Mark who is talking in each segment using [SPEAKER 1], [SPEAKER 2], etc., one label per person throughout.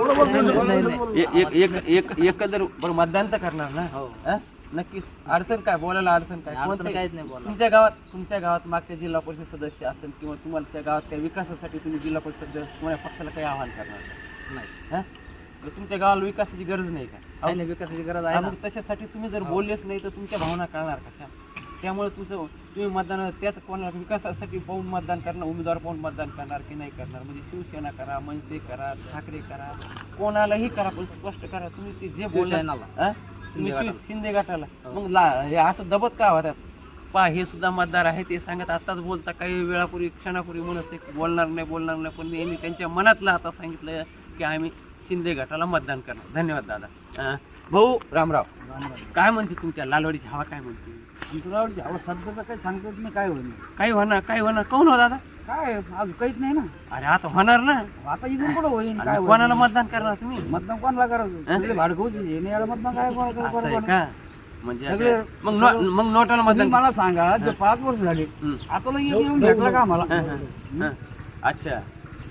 [SPEAKER 1] एक एक एक एक एकंदर बरं मतदान तर करणार ना? हा? नक्कीच. अडचण काय? बोलायला अडचण काय? कोणतं-
[SPEAKER 2] काहीच नाही बोला
[SPEAKER 1] तुमच्या गावात तुमच्या गावात मागच्या जिल्हा परिषद सदस्य असेल किंवा तुम्हाला त्या गावात काही विकासासाठी तुम्ही जिल्हा परिषद सदस्य तुम्हाला पक्षाला काही आव्हान करणार?
[SPEAKER 2] नाही.
[SPEAKER 1] हा? मग तुमच्या गावाला विकासाची गरज नाही का?
[SPEAKER 2] काही नाही विकासाची गरज आहे ना.
[SPEAKER 1] मग तशासाठी तुम्ही जर बोललेच नाही तर तुमच्या भावना कळणार कशा त्यामुळे तुमचं तुम्ही मतदान त्याच कोणाला विकासासाठी पाहून मतदान करणार उमेदवार पाहून मतदान करणार की नाही करणार? म्हणजे शिवसेना करा मनसे करा ठाकरे करा कोणालाही करा पण स्पष्ट करा. तुम्ही ते जे. हा? तुम्ही शिव- शिंदे गटाला. मग ला- हे असं दबत का होत्यात पा हे सुद्धा मतदार आहे ते सांगत आताच बोलता काही वेळापूर्वी क्षणापूर्वी म्हणत ते बोलणार नाही बोलणार नाही पण यांनी त्यांच्या मनातलं आता सांगितलं की आम्ही शिंदे गटाला मतदान करणार. धन्यवाद दादा. भाऊ रामराव काय म्हणते तुमच्या लालवाडीची हवा काय म्हणते?
[SPEAKER 2] आमच्या अहो सध्या तर काही सांगतात नाही काय होईल
[SPEAKER 1] काही होणार काही होणार. कोण हो दादा?
[SPEAKER 2] काय आज काहीच नाही ना.
[SPEAKER 1] अरे आता होणार ना.
[SPEAKER 2] आता इथून कुठं होईल
[SPEAKER 1] कोणाला मतदान करणार तुम्ही?
[SPEAKER 2] मतदान कोणाला करायचं? भाडकवूच याला मतदान काय कोणाला?
[SPEAKER 1] का? म्हणजे मग मग नोटाला मतदान
[SPEAKER 2] मला सांगा जे पाच वर्ष झाले. आता येऊन भेटला का आम्हाला?
[SPEAKER 1] हं. अच्छा.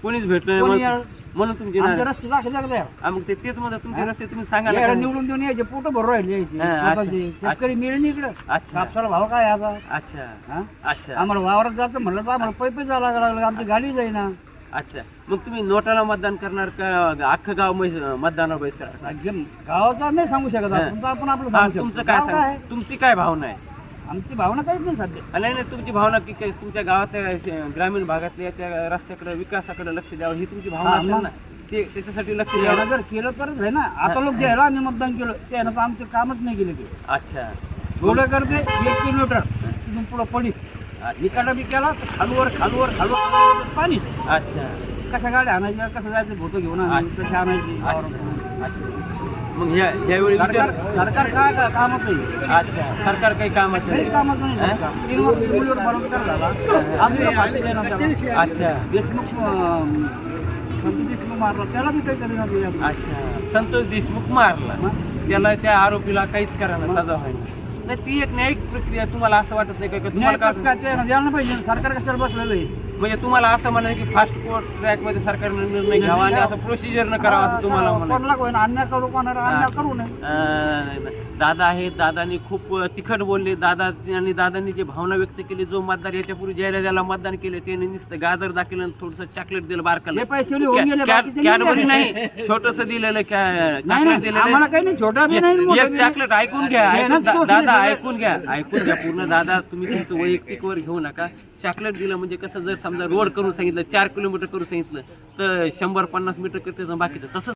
[SPEAKER 1] कोणीच भेटलं म्हणून- तुमची
[SPEAKER 2] आमचे
[SPEAKER 1] नाराज-
[SPEAKER 2] रस्ते दाखल लागले
[SPEAKER 1] हा, मग ते तेच म्हणत तुमचे रस्ते तुम्ही सांगा ना
[SPEAKER 2] याला
[SPEAKER 1] काय?
[SPEAKER 2] निवडून देऊन यायचे पोट भरून राहिले यायचे.
[SPEAKER 1] हा, अच्छा.
[SPEAKER 2] शेतकरी मिळेल इकडं.
[SPEAKER 1] अच्छा.
[SPEAKER 2] कापसाला भाव काय आता?
[SPEAKER 1] अच्छा.
[SPEAKER 2] हा?
[SPEAKER 1] अच्छा.
[SPEAKER 2] आम्हाला वावरात जायचं म्हणलं तर आम्हाला पै पै जायला लागलं. आमची गाडी जाईना.
[SPEAKER 1] अच्छा. मग तुम्ही नोटाला मतदान करणार का? अख्खं गाव मै- मतदानावर बहिष्कार
[SPEAKER 2] गावाचा नाही सांगू शकत. आपण आपलं
[SPEAKER 1] हा,
[SPEAKER 2] सांगू शकतो.
[SPEAKER 1] तुमचं काय
[SPEAKER 2] गाव काय
[SPEAKER 1] सांग तुमची काय भावना आहे?
[SPEAKER 2] आमची भावना काहीच नाही सध्या
[SPEAKER 1] नाही नाही तुमची भावना की काय तुमच्या गावातल्या ग्रामीण भागातल्या याच्या रस्त्याकडे विकासाकडे लक्ष द्यावं ही तुमची भावना
[SPEAKER 2] हा,
[SPEAKER 1] असेल
[SPEAKER 2] मग.
[SPEAKER 1] ना ते त्याच्यासाठी लक्ष द्यावं
[SPEAKER 2] जर केलं तरच आहे ना आता लोक द्यायला आम्ही मतदान केलं त्यानं तर आमचं कामच नाही केलं ते
[SPEAKER 1] अच्छा
[SPEAKER 2] एवढं करते एक किलोमीटर तिथून पुढं पडी इकडं बी केला तर खालवर खालवर खालवर पाणी
[SPEAKER 1] अच्छा
[SPEAKER 2] कशा गाड्या आणायच्या कसं जायचं फोटो घेऊन आणायचे आणायचे
[SPEAKER 1] मग ह्या ह्यावेळी
[SPEAKER 2] सरकार सरकार काय का कामच नाही?
[SPEAKER 1] अच्छा. सरकार काही कामाचं नाही.
[SPEAKER 2] कामाचं नाही. सरकार. तीन वर्ष मुलीवर बलात्कार झाला अजून एक फाशी देण्यात आला.
[SPEAKER 1] अच्छा.
[SPEAKER 2] देशमुख अं, संतोष देशमुख मारला. त्याला बी काही करण्यात येईल.
[SPEAKER 1] अच्छा. संतोष देशमुख मारला. त्याला त्या आरोपीला काहीच करायला सजा व्हायला नाही ती एक न्यायिक प्रक्रिया तुम्हाला असं वाटत नाही का? की
[SPEAKER 2] न्याय
[SPEAKER 1] तुम्हाला
[SPEAKER 2] कसं
[SPEAKER 1] काय
[SPEAKER 2] काय ते द्यायला पाहिजे. सरकार कशाला बसलेलं आहे?
[SPEAKER 1] म्हणजे तुम्हाला असं म्हणायचं की फास्ट कोर्ट ट्रॅकमध्ये सरकारने निर्णय घ्यावा आणि असं प्रोसिजर न करावं असं तुम्हाला म्हणायचं.
[SPEAKER 2] कोणाला कोण अन्याय करू कोणाला अन्याय करू नये.
[SPEAKER 1] अं, दादा आहेत दादानी खूप तिखट बोलले. दादा आणि दादांनी जे भावना व्यक्त केली जो मतदार याच्यापूर्वी ज्याला ज्याला मतदान केले त्याने नुसतं गाजर दाखवलं आणि थोडस चॉकलेट दिलं बारकाला.
[SPEAKER 2] हे पैसे होऊन गेले बाकीचे नाही
[SPEAKER 1] कॅडबरी. नाही छोटस दिलेलं
[SPEAKER 2] नाही
[SPEAKER 1] चॉकलेट
[SPEAKER 2] नाही
[SPEAKER 1] दिलेलं
[SPEAKER 2] आम्हाला काही नाही छोटा बी नाही मोठा
[SPEAKER 1] एक चॉकलेट ऐकून घ्या ऐकून- दा- दादा. ऐकून घ्या ऐकून घ्या पूर्ण. दादा तुम्ही तुमचं वैयक्तिक वर घेऊ नका. चॉकलेट दिलं म्हणजे कसं जर समजा रोड करून सांगितलं चार किलोमीटर करून सांगितलं तर शंभर पन्नास मीटर करते बाकीचं. तसंच